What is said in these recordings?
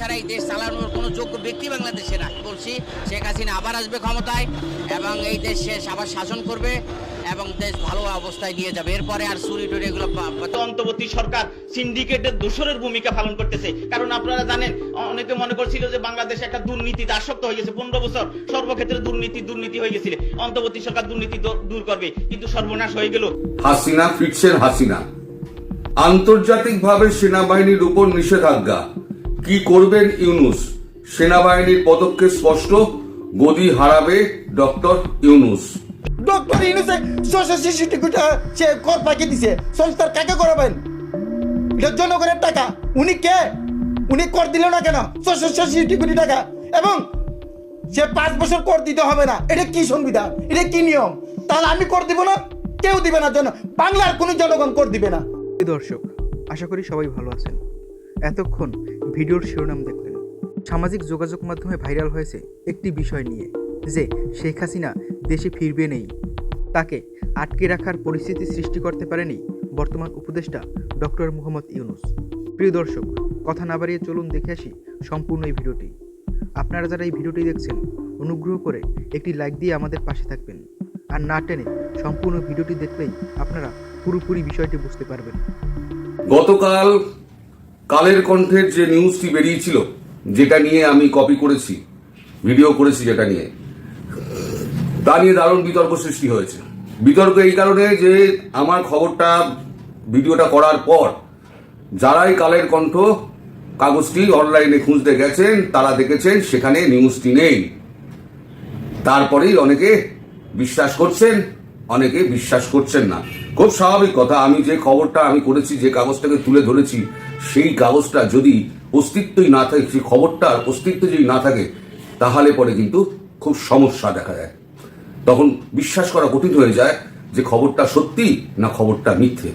ছাড়া এই দেশ চালানোর কোনো যোগ্য ব্যক্তি বাংলাদেশে নাই। বলছি শেখ হাসিনা আবার আসবে ক্ষমতায় এবং এই দেশ সে আবার শাসন করবে এবং দেশ ভালো অবস্থায় নিয়ে যাবে। এরপরে আর চুরি টুরি এগুলো অন্তর্বর্তী সরকার সিন্ডিকেটের দোসরের ভূমিকা পালন করতেছে। কারণ আপনারা জানেন অনেকে মনে করছিল যে বাংলাদেশ একটা দুর্নীতিতে আসক্ত হয়ে গেছে। পনেরো বছর সর্বক্ষেত্রে দুর্নীতি দুর্নীতি হয়ে গেছিল। অন্তর্বর্তী সরকার দুর্নীতি দূর- করবে কিন্তু সর্বনাশ হয়ে গেল। হাসিনা ফিরছেন হাসিনা। আন্তর্জাতিকভাবে সেনাবাহিনীর উপর নিষেধাজ্ঞা। কি করবেন ইউনুস? সেনাবাহিনীর পদক্ষেপ স্পষ্ট গদি হারাবে ডক্টর ইউনুস। ডক্টর ইউনুসে ছশো ছেষট্টি কোটি সে কর পাকিয়ে দিছে। সংস্থার কাকে করাবেন? এটা জনগণের টাকা। উনি কে? উনি কর দিল না কেন? ছশো ছেষট্টি কোটি টাকা। এবং সে পাঁচ বছর কর দিতে হবে না। এটা কি সংবিধান? এটা কি নিয়ম? তাহলে আমি কর দিব না? কেউ দিবে না জন বাংলার কোনো জনগণ কর দিবে না। দর্শক আশা করি সবাই ভালো আছেন। এতক্ষণ ভিডিওর শিরোনাম দেখলেন। সামাজিক যোগাযোগ মাধ্যমে ভাইরাল হয়েছে একটি বিষয় নিয়ে যে শেখ হাসিনা দেশে ফিরবে নেই। তাকে আটকে রাখার পরিস্থিতি সৃষ্টি করতে পারেনি বর্তমান উপদেষ্টা ডক্টর মোহাম্মদ ইউনুস। প্রিয় দর্শক, কথা না বাড়িয়ে চলুন দেখে আসি সম্পূর্ণ এই ভিডিওটি। আপনারা যারা এই ভিডিওটি দেখছেন, অনুগ্রহ করে একটি লাইক দিয়ে আমাদের পাশে থাকবেন। আর না টেনে সম্পূর্ণ ভিডিওটি দেখলেই আপনারা পুরোপুরি বিষয়টি বুঝতে পারবেন। গতকাল কালের কণ্ঠের যে নিউজটি বেরিয়েছিল, যেটা নিয়ে আমি কপি করেছি ভিডিও করেছি যেটা নিয়ে, তা নিয়ে দারুণ বিতর্ক সৃষ্টি হয়েছে। বিতর্ক এই কারণে যে আমার খবরটা, ভিডিওটা করার পর, যারাই কালের কণ্ঠ কাগজটি অনলাইনে খুঁজতে গেছেন, তারা দেখেছেন সেখানে নিউজটি নেই। তারপরেই অনেকে বিশ্বাস করছেন, অনেকে বিশ্বাস করছেন না। খুব স্বাভাবিক কথা, আমি যে খবরটা আমি করেছি, যে কাগজটাকে তুলে ধরেছি, সেই কাগজটা যদি অস্তিত্বই না থাকে, সেই খবরটার অস্তিত্ব যদি না থাকে, তাহলে পরে কিন্তু খুব সমস্যা দেখা যায় তখন বিশ্বাস করা কঠিন হয়ে যায় যে খবরটা সত্যি না খবরটা মিথ্যে।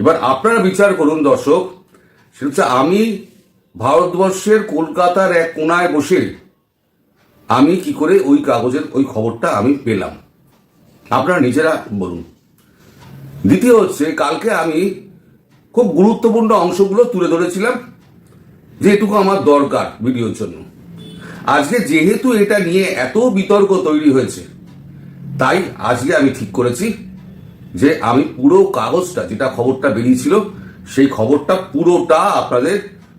এবার আপনারা বিচার করুন দর্শক, সেটা হচ্ছে আমি ভারতবর্ষের কলকাতার এক কোনায় বসে আমি কি করে ওই কাগজের, ওই খবরটা আমি পেলাম। আপনারা নিজেরা বলুন। দ্বিতীয় হচ্ছে, কালকে আমি খুব গুরুত্বপূর্ণ অংশগুলো তুলে ধরেছিলাম, যেটুকু আমার দরকার ভিডিওর জন্য। আজকে যেহেতু এটা নিয়ে এত বিতর্ক তৈরি হয়েছে, তাই আজকে আমি ঠিক করেছি যে আমি পুরো কাগজটা, যেটা খবরটা বেরিয়েছিল, সেই খবরটা পুরোটা আপনাদের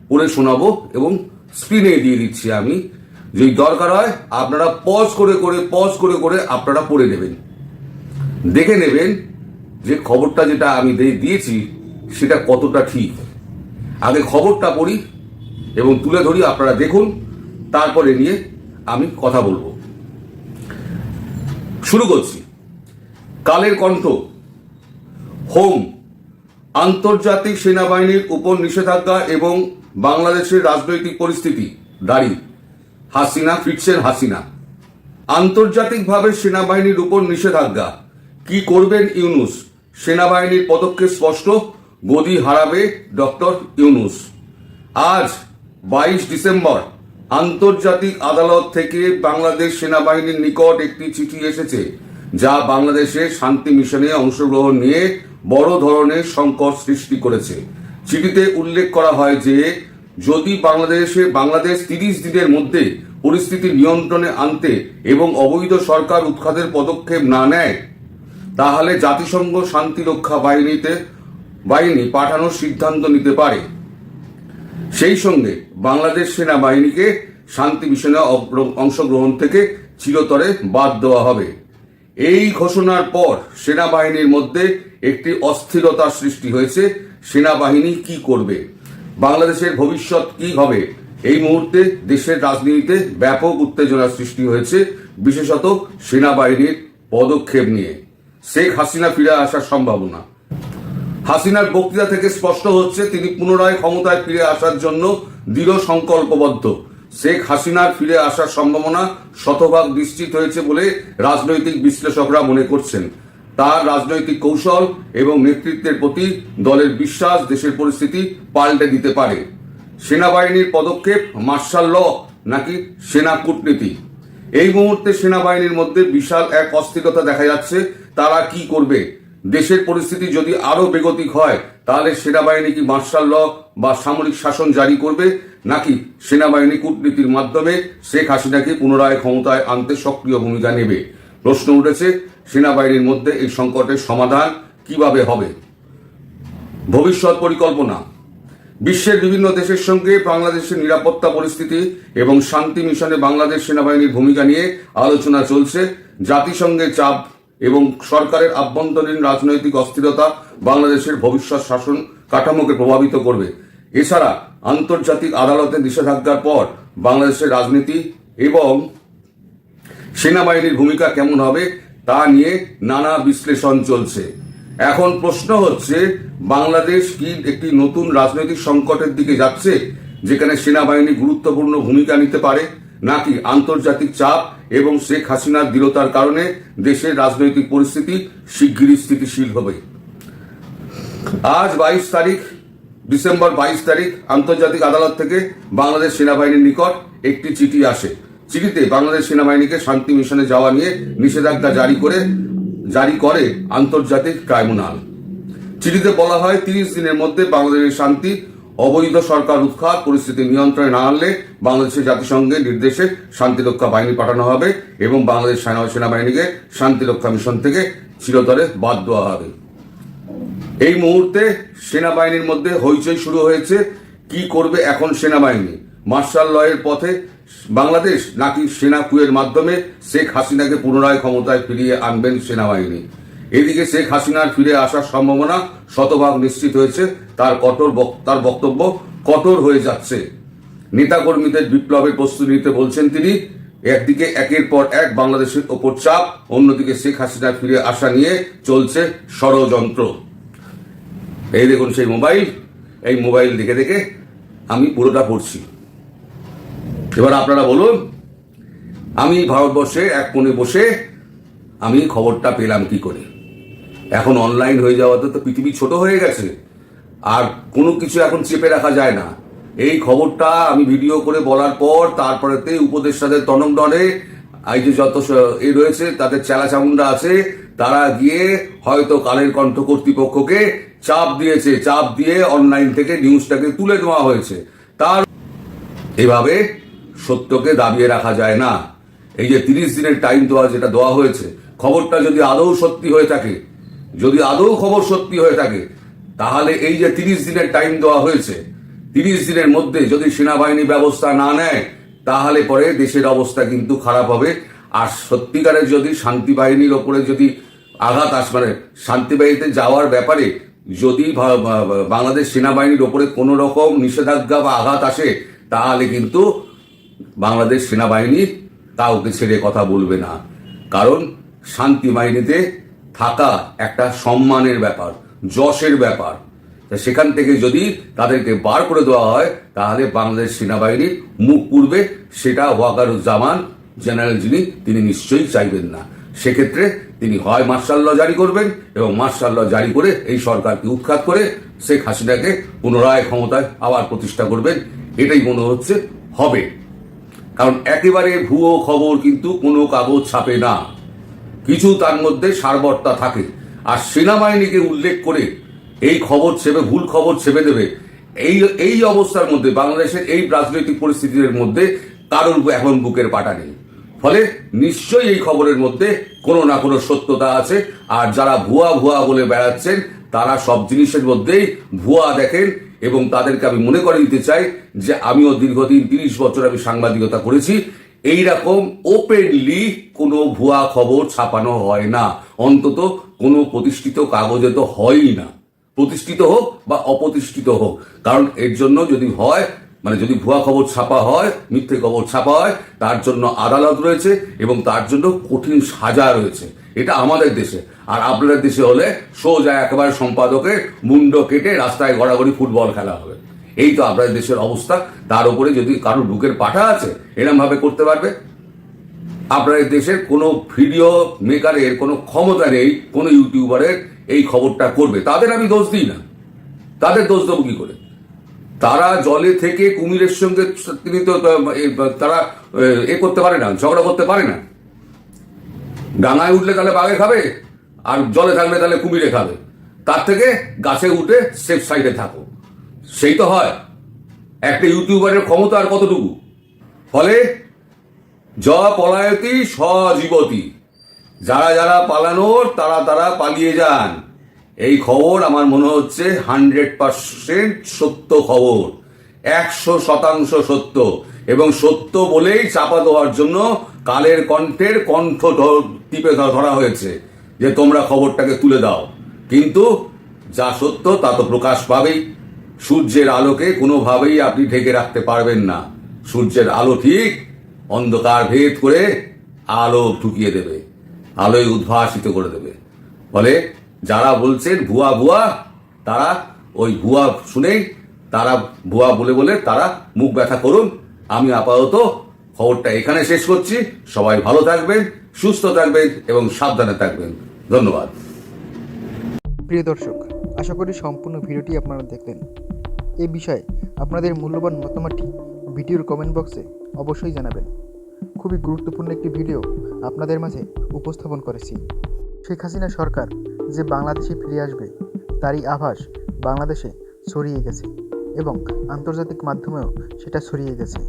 পড়ে শোনাবো এবং স্ক্রিনে দিয়ে দিচ্ছি আমি। যদি দরকার হয়, আপনারা পজ করে করে পজ করে করে আপনারা পড়ে নেবেন। দেখে নেবেন যে খবরটা যেটা আমি দিয়ে- দিয়েছি, সেটা কতটা ঠিক? আগে খবরটা পড়ি এবং তুলে ধরি, আপনারা দেখুন, তারপরে নিয়ে আমি কথা বলব। শুরু করছি। কালের কণ্ঠ। হোম, আন্তর্জাতিক সেনাবাহিনীর উপর নিষেধাজ্ঞা এবং বাংলাদেশের রাজনৈতিক পরিস্থিতি। দাঁড়ি। হাসিনা, ফিরছেন হাসিনা। আন্তর্জাতিকভাবে সেনাবাহিনীর উপর নিষেধাজ্ঞা। কি করবেন ইউনুস? সেনাবাহিনীর পদক্ষেপ স্পষ্ট, গদি হারাবে ডক্টর ইউনুস। আজ বাইশ ডিসেম্বর, আন্তর্জাতিক আদালত থেকে বাংলাদেশ সেনাবাহিনীর নিকট একটি চিঠি এসেছে, যা বাংলাদেশের শান্তি মিশনে অংশগ্রহণ নিয়ে বড় ধরনের সংকট সৃষ্টি করেছে। চিঠিতে উল্লেখ করা হয় যে, যদি বাংলাদেশে বাংলাদেশ তিরিশ দিনের মধ্যে পরিস্থিতি নিয়ন্ত্রণে আনতে এবং অবৈধ সরকার উৎখাতের পদক্ষেপ না নেয় তাহলে জাতিসংঘ শান্তিরক্ষা বাহিনীতে, বাহিনী পাঠানোর সিদ্ধান্ত নিতে পারে। সেই সঙ্গে বাংলাদেশ সেনাবাহিনীকে শান্তি মিশনে অংশগ্রহণ থেকে চিরতরে বাদ দেওয়া হবে। এই ঘোষণার পর সেনাবাহিনীর মধ্যে একটি অস্থিরতা সৃষ্টি হয়েছে। সেনাবাহিনী কি করবে? বাংলাদেশের ভবিষ্যৎ কি হবে? এই মুহূর্তে দেশের রাজনীতিতে ব্যাপক উত্তেজনা সৃষ্টি হয়েছে, বিশেষত সেনাবাহিনীর পদক্ষেপ নিয়ে। শেখ হাসিনা ফিরে আসার সম্ভাবনা হাসিনার বক্তৃতা থেকে স্পষ্ট হচ্ছে, তিনি পুনরায় ক্ষমতায় ফিরে আসার জন্য দৃঢ় সংকল্পবদ্ধ। শেখ হাসিনার ফিরে আসার সম্ভাবনা শতভাগ নিশ্চিত হয়েছে বলে রাজনৈতিক বিশ্লেষকরা মনে করছেন। তার রাজনৈতিক কৌশল এবং নেতৃত্বের প্রতি দলের বিশ্বাস দেশের পরিস্থিতি পাল্টে দিতে পারে। সেনাবাহিনীর পদক্ষেপ, মার্শাল ল নাকি সেনা কূটনীতি? এই মুহূর্তে সেনাবাহিনীর মধ্যে বিশাল এক অস্থিরতা দেখা যাচ্ছে। তারা কি করবে? দেশের পরিস্থিতি যদি আরও বেগতিক হয়, তাহলে সেনাবাহিনী কি মার্শাল ল বা সামরিক শাসন জারি করবে? নাকি সেনাবাহিনী কূটনীতির মাধ্যমে শেখ হাসিনাকে পুনরায় ক্ষমতায় আনতে সক্রিয় ভূমিকা নেবে? প্রশ্ন উঠেছে, সেনাবাহিনীর মধ্যে এই সংকটের সমাধান কীভাবে হবে? ভবিষ্যৎ পরিকল্পনা। বিশ্বের বিভিন্ন দেশের সঙ্গে বাংলাদেশের নিরাপত্তা পরিস্থিতি এবং শান্তি মিশনে বাংলাদেশ সেনাবাহিনীর ভূমিকা নিয়ে আলোচনা চলছে। জাতিসংঘের চাপ এবং সরকারের আভ্যন্তরীণ রাজনৈতিক অস্থিরতা বাংলাদেশের ভবিষ্যৎ শাসন কাঠামোকে প্রভাবিত করবে। এছাড়া আন্তর্জাতিক আদালতের নিষেধাজ্ঞার পর বাংলাদেশের রাজনীতি এবং সেনাবাহিনীর ভূমিকা কেমন হবে তা নিয়ে নানা বিশ্লেষণ চলছে। এখন প্রশ্ন হচ্ছে, বাংলাদেশ কি একটি নতুন রাজনৈতিক সংকটের দিকে যাচ্ছে, যেখানে সেনাবাহিনী গুরুত্বপূর্ণ ভূমিকা নিতে পারে, নাকি আন্তর্জাতিক চাপ এবং শেখ হাসিনার দৃঢ়তার কারণে দেশের রাজনৈতিক পরিস্থিতি শিগগিরই স্থিতিশীল হবে? আজ বাইশ তারিখ, ডিসেম্বর বাইশ তারিখ, আন্তর্জাতিক আদালত থেকে বাংলাদেশ সেনাবাহিনীর নিকট একটি চিঠি আসে। চিঠিতে বাংলাদেশ সেনাবাহিনীকে শান্তি মিশনে যাওয়া নিয়ে নিষেধাজ্ঞা জারি করে জারি করে আন্তর্জাতিক ট্রাইব্যুনাল। চিঠিতে বলা হয়, তিরিশ দিনের মধ্যে বাংলাদেশের শান্তি, অবৈধ সরকার উৎখাত, পরিস্থিতি নিয়ন্ত্রণে না আনলে বাংলাদেশের জাতিসংঘের নির্দেশে শান্তিরক্ষা বাহিনী পাঠানো হবে এবং বাংলাদেশ সেনা সেনাবাহিনীকে শান্তিরক্ষা মিশন থেকে চিরতরে বাদ দেওয়া হবে। এই মুহূর্তে সেনাবাহিনীর মধ্যে হইচই শুরু হয়েছে। কি করবে এখন সেনাবাহিনী? মার্শাল লয়ের পথে বাংলাদেশ নাকি সেনা কুয়ের মাধ্যমে শেখ হাসিনাকে পুনরায় ক্ষমতায় ফিরিয়ে আনবেন সেনাবাহিনী? এদিকে শেখ হাসিনার ফিরে আসার সম্ভাবনা শতভাগ নিশ্চিত হয়েছে। তার কঠোর তার বক্তব্য কঠোর হয়ে যাচ্ছে। নেতাকর্মীদের বিপ্লবের প্রস্তুতি নিতে বলছেন তিনি। একদিকে একের পর এক বাংলাদেশের ওপর চাপ, অন্যদিকে শেখ হাসিনার ফিরে আসা নিয়ে চলছে ষড়যন্ত্র। এই দেখুন সেই মোবাইল। এই মোবাইল দেখে দেখে আমি পুরোটা পড়ছি। এবার আপনারা বলুন, আমি ভারতবর্ষে এক কোণে বসে আমি খবরটা পেলাম কি করে? এখন অনলাইন হয়ে যাওয়াতে তো পৃথিবী ছোট হয়ে গেছে, আর কোনো কিছু এখন চেপে রাখা যায় না। এই খবরটা আমি ভিডিও করে বলার পর, তারপরেতে উপদেষ্টাদের তনমডনে এই যে যত এ রয়েছে, তাদের চেলা চামুন্ডা আছে, তারা গিয়ে হয়তো কালের কণ্ঠ কর্তৃপক্ষকে চাপ দিয়েছে, চাপ দিয়ে অনলাইন থেকে নিউজটাকে তুলে নেওয়া হয়েছে। তার এভাবে সত্যকে দাবিয়ে রাখা যায় না। এই যে তিরিশ দিনের টাইম দেওয়া যেটা দেওয়া হয়েছে, খবরটা যদি আদৌ সত্যি হয়ে থাকে, যদি আদৌ খবর সত্যি হয়ে থাকে, তাহলে এই যে তিরিশ দিনের টাইম দেওয়া হয়েছে, তিরিশ দিনের মধ্যে যদি সেনাবাহিনী ব্যবস্থা না নেয়, তাহলে পরে দেশের অবস্থা কিন্তু খারাপ হবে। আর সত্যিকারের যদি শান্তি বাহিনীর ওপরে যদি আঘাত আস মানে শান্তি বাহিনীতে যাওয়ার ব্যাপারে যদি বাংলাদেশ সেনাবাহিনীর ওপরে কোনো রকম নিষেধাজ্ঞা বা আঘাত আসে, তাহলে কিন্তু বাংলাদেশ সেনাবাহিনী কাউকে ছেড়ে কথা বলবে না। কারণ শান্তি বাহিনীতে থাকা একটা সম্মানের ব্যাপার, যশের ব্যাপার। সেখান থেকে যদি তাদেরকে বার করে দেওয়া হয়, তাহলে বাংলাদেশ সেনাবাহিনীর মুখ পূর্বে সেটা ওয়াকারুজ্জামান জেনারেল যিনি, তিনি নিশ্চয়ই চাইবেন না। সেক্ষেত্রে তিনি হয় মার্শাল ল জারি করবেন এবং মার্শাল ল জারি করে এই সরকারকে উৎখাত করে শেখ হাসিনাকে পুনরায় ক্ষমতায় আবার প্রতিষ্ঠা করবেন। এটাই মনে হচ্ছে হবে। কারণ একেবারে ভুয়ো খবর কিন্তু কোনো কাগজ ছাপে না। কিছু তার মধ্যে সারবর্তা থাকে। আর সেনাবাহিনীকে উল্লেখ করে এই খবর ছেপে, ভুল খবর ছেপে দেবে। এই এই অবস্থার মধ্যে, বাংলাদেশের এই রাজনৈতিক পরিস্থিতির মধ্যে কারোর এখন বুকের পাটা নেই। ফলে নিশ্চয়ই এই খবরের মধ্যে কোনো না কোনো সত্যতা আছে। আর যারা ভুয়া ভুয়া বলে বেড়াচ্ছেন, তারা সব জিনিসের মধ্যেই ভুয়া দেখেন। এবং তাদেরকে আমি মনে করে দিতে চাই যে আমিও দীর্ঘদিন তিরিশ বছর আমি সাংবাদিকতা করেছি। এইরকম ওপেনলি কোনো ভুয়া খবর ছাপানো হয় না। অন্তত কোনো প্রতিষ্ঠিত কাগজে তো হয়ই না। প্রতিষ্ঠিত হোক বা অপ্রতিষ্ঠিত হোক। কারণ এর জন্য যদি হয় মানে যদি ভুয়া খবর ছাপা হয়, মিথ্যে খবর ছাপা হয়, তার জন্য আদালত রয়েছে এবং তার জন্য কঠিন সাজা রয়েছে। এটা আমাদের দেশে। আর আপনাদের দেশে হলে সোজা একেবারে সম্পাদকের মুন্ড কেটে রাস্তায় গড়াগড়ি ফুটবল খেলা হবে। এই তো আপনাদের দেশের অবস্থা। তার উপরে যদি কারোর বুকের পাঠা আছে এরম ভাবে করতে পারবে। আপনাদের দেশের কোনো ভিডিও মেকারের কোনো ক্ষমতা নেই, কোনো ইউটিউবারের এই খবরটা করবে। তাদের আমি দোষ দিই না। তাদের দোষ দেবো কি করে? তারা জলে থেকে কুমিরের সঙ্গে তিনি তো তারা এ করতে পারে না, ঝগড়া করতে পারে না। ডাঙায় উঠলে তাহলে বাঘে খাবে, আর জলে থাকলে তাহলে কুমিরে খাবে। তার থেকে গাছে উঠে সেফ সাইডে থাকো। সেই তো হয়। একটা ইউটিউবারের ক্ষমতা আর কতটুকু? ফলে জ পলায়তি সজীবতী। যারা যারা পালানোর, তারা তারা পালিয়ে যান। এই খবর আমার মনে হচ্ছে হান্ড্রেড পার্সেন্ট সত্য খবর। একশো শতাংশ সত্য। এবং সত্য বলেই চাপা দেওয়ার জন্য কালের কণ্ঠের কণ্ঠ টিপে ধরা হয়েছে যে তোমরা খবরটাকে তুলে দাও। কিন্তু যা সত্য তা তো প্রকাশ পাবেই। সূর্যের আলোকে কোনোভাবেই আপনি ঢেকে রাখতে পারবেন না। সূর্যের আলো ঠিক অন্ধকার ভেদ করে আলো ঢুকিয়ে দেবে, আলোয় উদ্ভাসিত করে দেবে। ফলে যারা বলছেন ভুয়া ভুয়া, তারা ওই ভুয়া শুনেই তারা ভুয়া বলে বলে তারা মুখ ব্যথা করুন। আমি আপাতত খবরটা এখানে শেষ করছি। সবাই ভালো থাকবেন, সুস্থ থাকবেন এবং সাবধানে থাকবেন। ধন্যবাদ। প্রিয় দর্শক, আশা করি সম্পূর্ণ ভিডিওটি আপনারা দেখলেন। এ বিষয়ে আপনাদের মূল্যবান মতামতটি ভিডিওর কমেন্ট বক্সে অবশ্যই জানাবেন। খুবই গুরুত্বপূর্ণ একটি ভিডিও আপনাদের মাঝে উপস্থাপন করেছি। শেখ হাসিনা সরকার যে বাংলাদেশে ফিরে আসবে, তারই আভাস বাংলাদেশে ছড়িয়ে গেছে এবং আন্তর্জাতিক মাধ্যমেও সেটা ছড়িয়ে গেছে।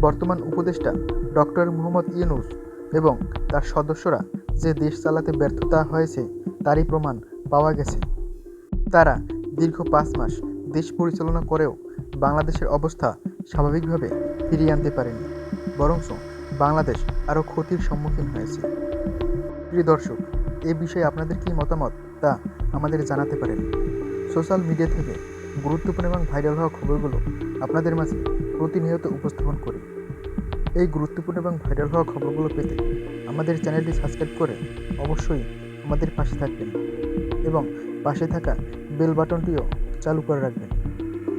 বর্তমান উপদেষ্টা ডক্টর মুহম্মদ ইউনুস এবং তার সদস্যরা যে দেশ চালাতে ব্যর্থতা হয়েছে, তারই প্রমাণ পাওয়া গেছে। তারা দীর্ঘ পাঁচ মাস দেশ পরিচালনা করেও বাংলাদেশের অবস্থা স্বাভাবিকভাবে ফিরিয়ে আনতে পারেনি বরঞ্চ বাংলাদেশ আরও ক্ষতির সম্মুখীন হয়েছে। প্রিয় দর্শক, এ বিষয়ে আপনাদের কী মতামত তা আমাদের জানাতে পারেন। সোশ্যাল মিডিয়া থেকে গুরুত্বপূর্ণ এবং ভাইরাল হওয়া খবরগুলো আপনাদের মাঝে প্রতিনিয়ত উপস্থাপন করি। এই গুরুত্বপূর্ণ এবং ভাইরাল হওয়া খবরগুলো পেতে আমাদের চ্যানেলটি সাবস্ক্রাইব করে অবশ্যই আমাদের পাশে থাকবেন এবং পাশে থাকা বেল বাটনটিও চালু করে রাখবেন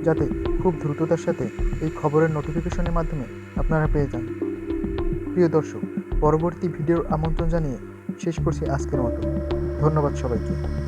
যাতে খুব দ্রুততার সাথে এই খবরের নোটিফিকেশনের মাধ্যমে আপনারা পেয়ে যান। প্রিয় দর্শক, পরবর্তী ভিডিওর আমন্ত্রণ জানিয়ে শেষ করছি আজকের মতো। ধন্যবাদ সবাইকে।